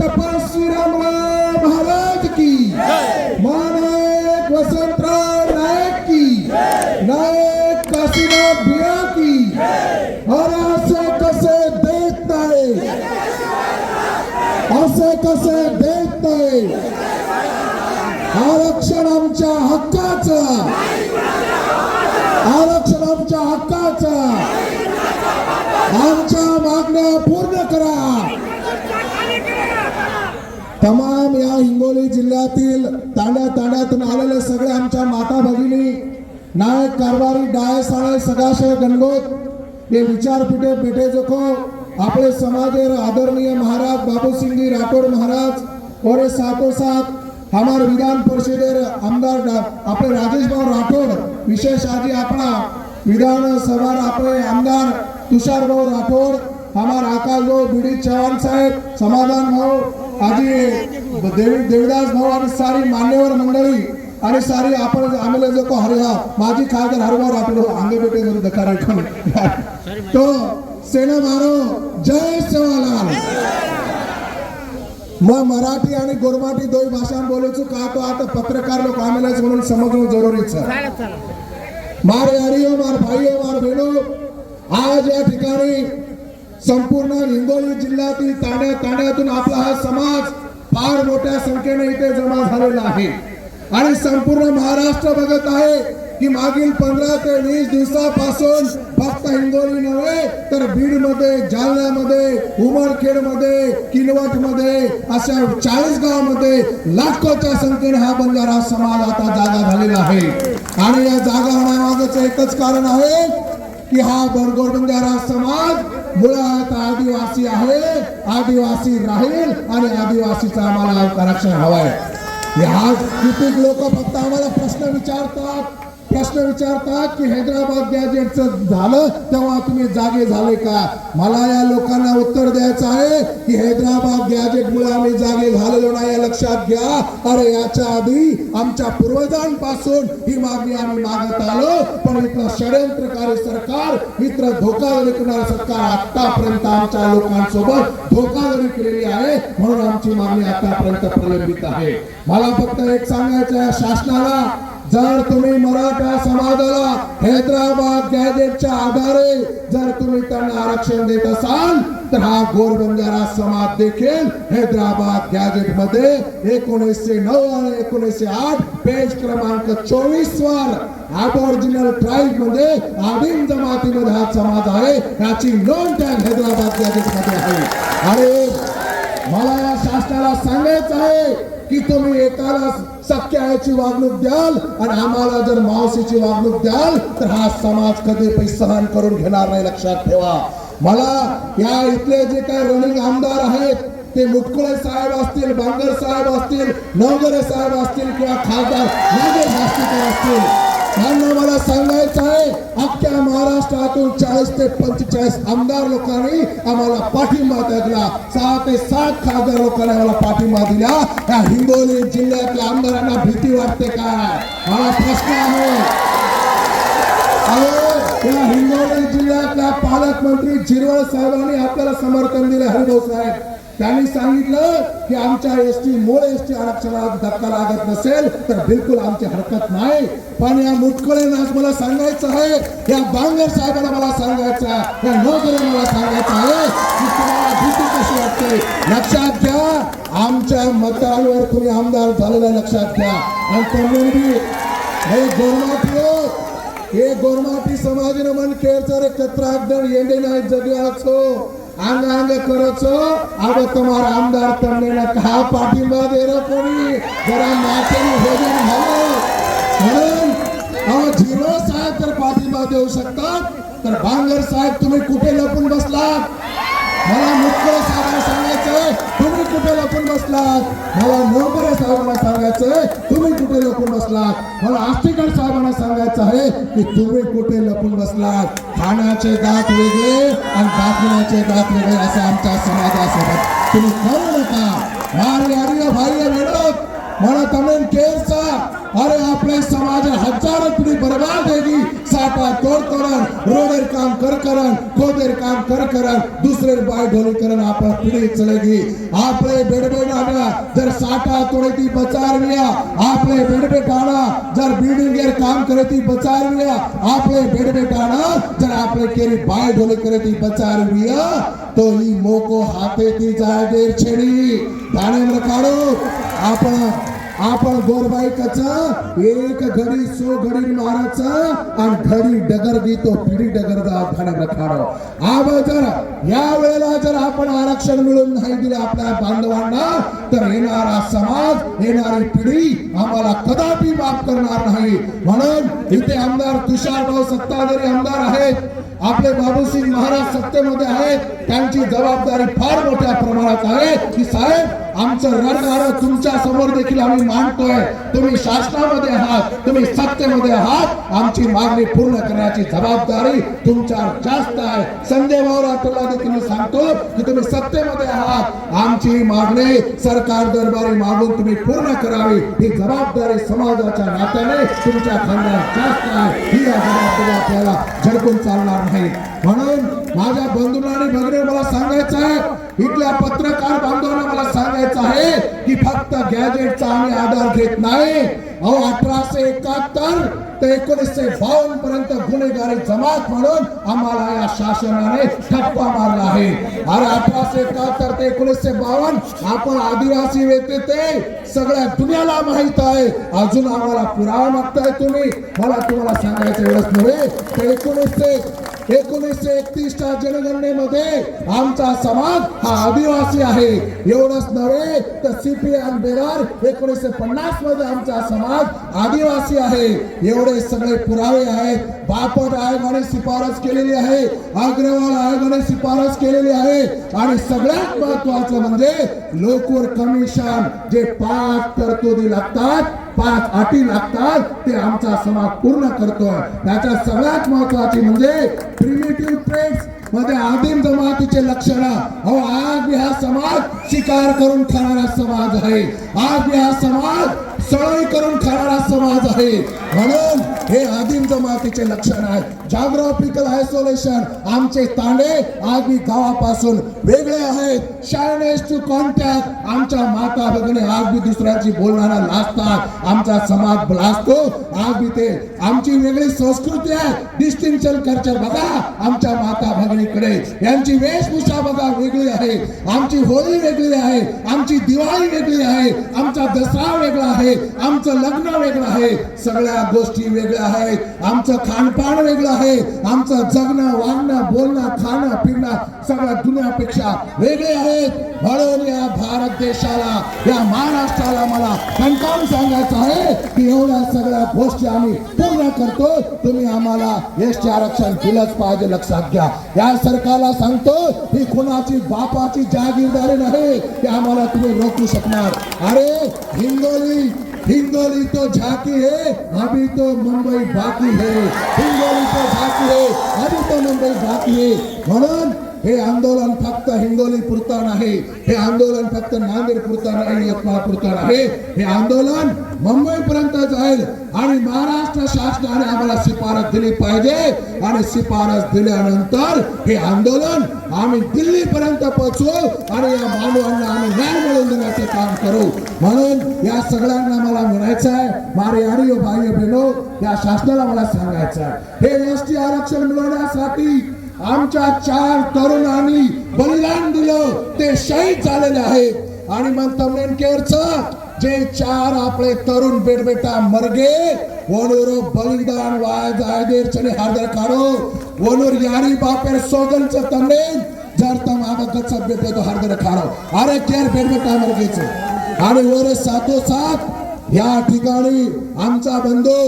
तपस्वी रामराव महाराज की। मानायक वसंतराव नायक की। नायक काशीनाथ भिडा की। अरे असं कसे देत नाही। असं कसे देत नाही। आरक्षण आमच्या हक्काचं। आरक्षण आमच्या हक्काचं। आमच्या मागण्या पूर्ण करा। तमाम या हिंगोली जिल्ह्यातील तांड्या तांड्यातून आलेले सगळे आमच्या माता भगिनी नायक कारभारी डाय साळे सदाशय गणगोत हे विचारपीठे भेटे जोखो आपले समाजेर आदरणीय महाराज बाबूसिंगी राठोड महाराज और ये साथ हमारे विधान परिषदेर आमदार डा- आपले राजेश भाऊ विशेष आजी आपला विधान सभा आपले आमदार तुषार राठोड राठौड़ हमार आकाश भाऊ बीडी चव्हाण साहेब समाधान भाऊ आजी देवी देविदास भाऊ आणि सारी मान्यवर मंडळी आणि सारी आपण आम्हाला जो हरिहा माझी खासदार हरिभाऊ राठोड आंगे बेटे जरूर तो सेना मारो जय सेवालाल मग मराठी आणि गोरमाठी दोन भाषा बोलायचो का तो आता पत्रकार लोक आम्हाला म्हणून समजणं जरुरीच मार हरिओ मार भाईओ मार बहिणो आज या ठिकाणी संपूर्ण हिंगोली जिल्ह्यातील ताण्या ताण्यातून आपला हा समाज फार मोठ्या संख्येने इथे जमा झालेला आहे. आणि संपूर्ण महाराष्ट्र बघत आहे की मागील पंधरा ते वीस दिवसापासून फक्त हिंगोली नव्हे तर बीडमध्ये जालन्यामध्ये उमरखेड किनवटमध्ये अशा चाळीस गावामध्ये लाखोच्या संख्येने हा बंजारा समाज आता जागा झालेला आहे. आणि या जागा होण्यामागचं एकच कारण आहे की हा बरगोर बंजारा समाज मुळात आदिवासी आहे आदिवासी राहील आणि आदिवासीचा आम्हाला आरक्षण आहे ह्या कितीक लोक फक्त आम्हाला प्रश्न विचारतात? प्रश्न विचारतात की हैदराबाद गॅजेटचं झालं तेव्हा तुम्ही जागे झाले का? मला या लोकांना उत्तर द्यायचं आहे की हैदराबाद गॅजेटमुळे आम्ही जागे झालेलो नाही. लक्षात घ्या. अरे याच्या आधी आमच्या पूर्वजांपासून ही मागणी आम्ही मागत आलो. पण इथलं षडयंत्रकारी सरकार मित्र धोकादारी करणारं सरकार आतापर्यंत आमच्या लोकांसोबत धोकादारी केलेली आहे म्हणून आमची मागणी आतापर्यंत प्रलंबित आहे. मला फक्त एक सांगायचं आहे शासनाला जर तुम्ही मराठा समाजाला हैदराबाद गॅजेटच्या आधारे जर तुम्ही त्यांना आरक्षण देत असाल तर हा गोरबंजारा समाज देखील हैदराबाद गॅजेटमध्ये एकोणीसशे नऊ आणि एकोणीसशे आठ पेज क्रमांक चोवीस वर अबॉरिजिनल ट्राईबमध्ये आदिम जमातीमध्ये हा समाज आहे याची नोंद त्या हैदराबाद गॅजेटमध्ये आहे. आणि मला या शासनाला सांगायचं आहे की तुम्ही एकाला सख्या वागणूक द्याल आणि आम्हाला जर मावशीची वागणूक द्याल तर हा समाज कधी पण सहन करून घेणार नाही लक्षात ठेवा. मला या इथले जे काही रनिंग आमदार आहेत ते मुटकुळे साहेब असतील बांगर साहेब असतील नवगरे साहेब असतील किंवा खासदार नागेश असतील त्यांना मला सांगायचं आहे अख्ख्या महाराष्ट्रातून चाळीस ते पंचेचाळीस आमदार लोकांनी आम्हाला पाठिंबा दिला. सहा ते सात खासदार लोकांनी आम्हाला पाठिंबा दिला. या हिंगोली जिल्ह्यातल्या आमदारांना भीती वाटते का? मला प्रश्न आहे. या हिंगोली जिल्ह्यातल्या पालकमंत्री झिरवळ साहेबांनी आपल्याला समर्थन दिले हरिभाऊ साहेब. त्यांनी सांगितलं की आमच्या एस टी मूळ एस टी आरक्षणाला धक्का लागत नसेल तर बिलकुल आमची हरकत नाही. पण या मुटकळे आज मला सांगायचं आहे या बांगर साहेबांना मला सांगायचं या नोकरी मला सांगायचं आहे की तुम्हाला भीती कशी वाटते? लक्षात घ्या आमच्या मतदारांवर तुम्ही आमदार झालेला लक्षात घ्या. आणि त्यांनी हे गोरमाटी हे गोरमाटी समाजाने मन खेळचं रे कचरा अगदर येंडे नाही जगलाचो अंग अंग करचो. अब तुम्हारा आमदार तमने ना कहा पार्टी में दे रहा कोणी? जरा नाचणी भोजन झालं म्हणून अहो झिरो साहेब जर पाठिंबा देऊ शकतात. तर बांगर साहेब तुम्ही कुठे लपून बसलात? मला मुख्य साहेबांना सांगायचंय तुम्ही कुठे लपून बसलात? मला नोकरे साहेबांना सांगायचंय तुम्ही कुठे लपून बसलात? मला आष्टीकर साहेबांना सांगायचं आहे की तुम्ही कुठे लपून बसलात? खाण्याचे दात वेगळे आणि दाखवण्याचे दात वेगळे असं आमच्या समाजासोबत. तुम्ही करू नका. मार अरे भाई विनोद. मला तमेन केरचा अरे आपले समाज हजारो पिढी बर्बाद होगी सापा तोड करन रोडेर काम कर करन खोदेर काम कर करन दुसरे बाय ढोल करण आप पिढी चलेगी. आपले बेडबेडाना जर साठा तोडती बचार मिया. आपले बेडबेटाना जर बिल्डिंगेर काम करती बचार मिया. आपले बेडबेटाना जर आपले केरी बाय करे करती बचार मिया. तो ही मोको हाते ती देर छेडी. दाणे काढो आपण आपण गोरबाईकाचा एक घडी सो घडी मारायचा आणि घडी डगर देतो पिढी डगर जर या वेळेला जर आपण आरक्षण मिळून नाही दिले आपल्या बांधवांना तर येणारा समाज येणारी पिढी आम्हाला कदापि माफ करणार नाही. म्हणून इथे आमदार तुषारराव सत्ताधारी आमदार आहेत. आपले बाबूसिंग महाराज सत्तेमध्ये आहेत त्यांची जबाबदारी फार मोठ्या प्रमाणात आहे. की साहेब आमचं रणगार तुमच्यासमोर देखील आम्ही मांडतोय तुम्ही शासनामध्ये आहात तुम्ही सत्तेमध्ये आहात. आमची मागणी पूर्ण करण्याची जबाबदारी तुमच्यावर जास्त आहे. संजय भाऊ राठोडला देखील मी सांगतो की तुम्ही सत्तेमध्ये आहात. आमची मागणी सरकार दरबारी मागून तुम्ही पूर्ण करावी. ही जबाबदारी समाजाच्या नात्याने तुमच्या खांद्यावर जास्त आहे. ही जबाबदारी आपल्याला झडकून चालणार आहे. म्हणून माझ्या बंधूंना आणि भगिनी मला सांगायचं आहे इथल्या पत्रकार बांधवांना मला सांगायचं आहे की फक्त गॅजेटचा आम्ही आधार घेत नाही. अहो अठराशे एकाहत्तर ते एकोणीसशे बावन्न पर्यंत गुन्हेगारी जमात म्हणून आम्हाला या शासनाने ठप्पा मारला आहे. अरे अठराशे एकाहत्तर ते एकोणीसशे बावन्न आपण आदिवासी वेते ते सगळ्या दुनियाला माहीत आहे. अजून आम्हाला पुरावा मागताय तुम्ही. मला तुम्हाला सांगायचं एवढंच नव्हे ते एकोणीसशे एकोणीसशे एकतीसच्या जनगणनेमध्ये आमचा समाज हा आदिवासी आहे. एवढंच नव्हे तर सीपीएम बेरार एकोणीसशे पन्नासमध्ये आमचा समाज आदिवासी आहे. एवढे सगळे पुरावे आहेत. बापट आयोगाने शिफारस केलेली आहे. अग्रवाल आयोगाने शिफारस केलेली आहे. आणि सगळ्यात महत्वाचं म्हणजे लोकवर कमिशन जे पाच तरतुदी लागतात पाच अटी लागतात ते आमचा समाज पूर्ण करतोय. त्याच्या सगळ्यात महत्वाची म्हणजे प्रिमिटिव्ह ट्रेड्समध्ये आदिम जमातीचे लक्षण. अहो आज हा समाज शिकार करून खाणारा समाज आहे. आज हा समाज सळई करून खाणारा समाज आहे. म्हणून हे आदिम जमातीचे लक्षण आहे जॉग्राफिकल आयसोलेशन आमचे तांडे आधी गावापासून वेगळे आहेत. शायनेस टू कॉन्टॅक्ट आमच्या माता भगिनी आज बी दुसऱ्याची बोलणारा लाजतात आमचा समाज लाजतो आज बी ते आमची वेगळी संस्कृती आहे. डिस्टिंक्शन कल्चर बघा आमच्या माता भगिनीकडे यांची वेशभूषा बघा वेगळी आहे. आमची होळी वेगळी आहे. आमची दिवाळी वेगळी आहे. आमचा दसरा वेगळा आहे. आमचं लग्न वेगळं आहे. सगळ्या गोष्टी वेगळ्या आहेत. आमचं खानपान वेगळं आहे. आमचं जगणं वागणं बोलणं खाणं पिणं सगळ्या दुनियापेक्षा वेगळे आहेत. म्हणून या भारत देशाला या महाराष्ट्राला मला कणकावून सांगायचं आहे की एवढ्या सगळ्या गोष्टी आम्ही पूर्ण करतो. तुम्ही आम्हाला एसटी आरक्षण दिलंच पाहिजे लक्षात घ्या. या सरकारला सांगतो ही कोणाची बापाची जागीरदारी नाही की आम्हाला तुम्ही रोखू शकणार अरे हिंगोली हिंगोली तो झाकी है अभी तो मुंबई बाकी है हिंगोली तो झाकी है अभी तो मुंबई बाकी है म्हणून हे आंदोलन फक्त हिंगोली पुरता नाही हे आंदोलन फक्त नांदेड पुरता नाही यवतमाळ पुरता नाही हे आंदोलन मुंबई पर्यंत जाईल आणि महाराष्ट्र शासनाने आम्हाला शिफारस दिली पाहिजे. आणि शिफारस दिल्यानंतर हे आंदोलन आम्ही दिल्ली पर्यंत पोहोचू आणि या मानवांना आम्ही न्याय मिळवून देण्याचे काम करू. म्हणून या सगळ्यांना मला म्हणायचं आहे मारे आडिओ भाई बहिणो या शासनाला मला सांगायचं आहे. हे एस टी आरक्षण मिळवण्यासाठी आमच्या चार तरुणांनी बलिदान दिलं. ते शहीद झालेले आहेत. आणि मग तमनेन केअरच जे चार आपले तरुण बेटबेटा मरगे वनूर बलिदान वाय जायदेर चने काढो वनूर यारी बापेर सोगनच तमनेन जर तम आगत बेटे तो हार्दर खाडो अरे केअर बेटबेटा मरगेचे? आणि वर साथोसाथ या ठिकाणी आमचा बंधू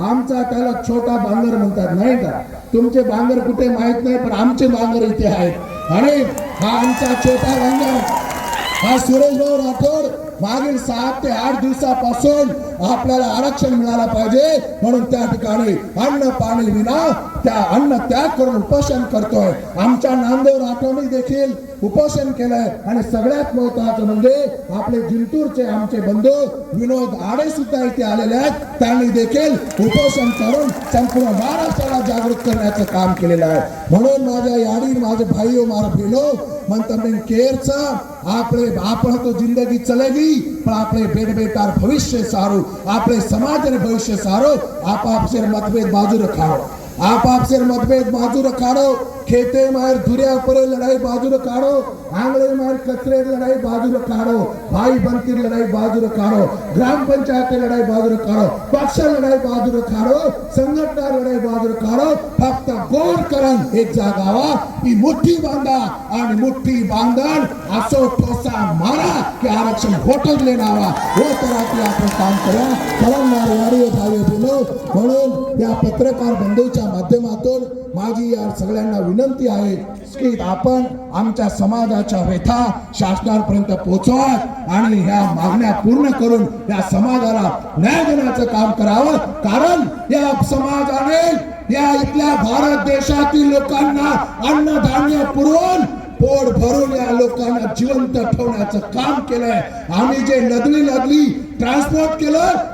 आमचा त्याला छोटा बांगर म्हणतात नाही का? तुमचे बांगर कुठे माहीत नाही पण आमचे बांगर इथे आहेत. आणि हा आमचा छोटा बांगर हा सुरेश भाऊ राठोड मागील सात ते आठ दिवसापासून आपल्याला आरक्षण मिळालं पाहिजे म्हणून त्या ठिकाणी अन्न पाणी विना त्या अन्न त्याग करून उपोषण करतोय. आमच्या नांदेव आठवणी देखील उपोषण केलंय. आणि सगळ्यात महत्वाचं म्हणजे आपले जिंतूरचे आमचे बंधू विनोद आडे सुद्धा इथे आलेले आहेत. त्यांनी देखील उपोषण करून संपूर्ण महाराष्ट्राला जागृत करण्याचं काम केलेलं आहे. म्हणून माझ्या याडी माझे भाईओ मारा भेलो मंतमेन केरचा आपले आपण तो जिंदगी चलेगी पण आपले बेडबेटार भविष्य सारो आपले समाज भविष्य सारो आप मतभेद बाजूला रखाओ आप आपसे मतभेद बाजू रखा रहो ખેતે માર ધુર્યા પર લડાઈ બાજુ રખાડો આંગણે માર કચરે લડાઈ બાજુ રખાડો ભાઈ બંતી લડાઈ બાજુ રખાડો ગ્રામ પંચાયત લડાઈ બાજુ રખાડો પક્ષ લડાઈ બાજુ રખાડો संघटना लढाई बाजू रखाडो फक्त गोड करण एक जागावा ही मुठ्ठी बांधा आणि मुठ्ठी बांधण असो ठोसा मारा की आरक्षण घोटच लेणावा हो तराती आपण काम करा कळवणारे वाडी भावी बोलो म्हणून या पत्रकार बंधूच्या माध्यमातून माझी या सगळ्यांना विनंती आहे की आपण आमच्या समाजाच्या व्यथा शासनापर्यंत पोहोचवा आणि ह्या मागण्या पूर्ण करून या समाजाला न्याय देण्याचं काम करावं. कारण या समाजाने या इथल्या भारत देशातील लोकांना अन्नधान्य पुरवून पोट भरून या लोकांना जिवंत ठेवण्याचं काम केलंय. आम्ही जे नदली नदली ट्रान्सपोर्ट केलं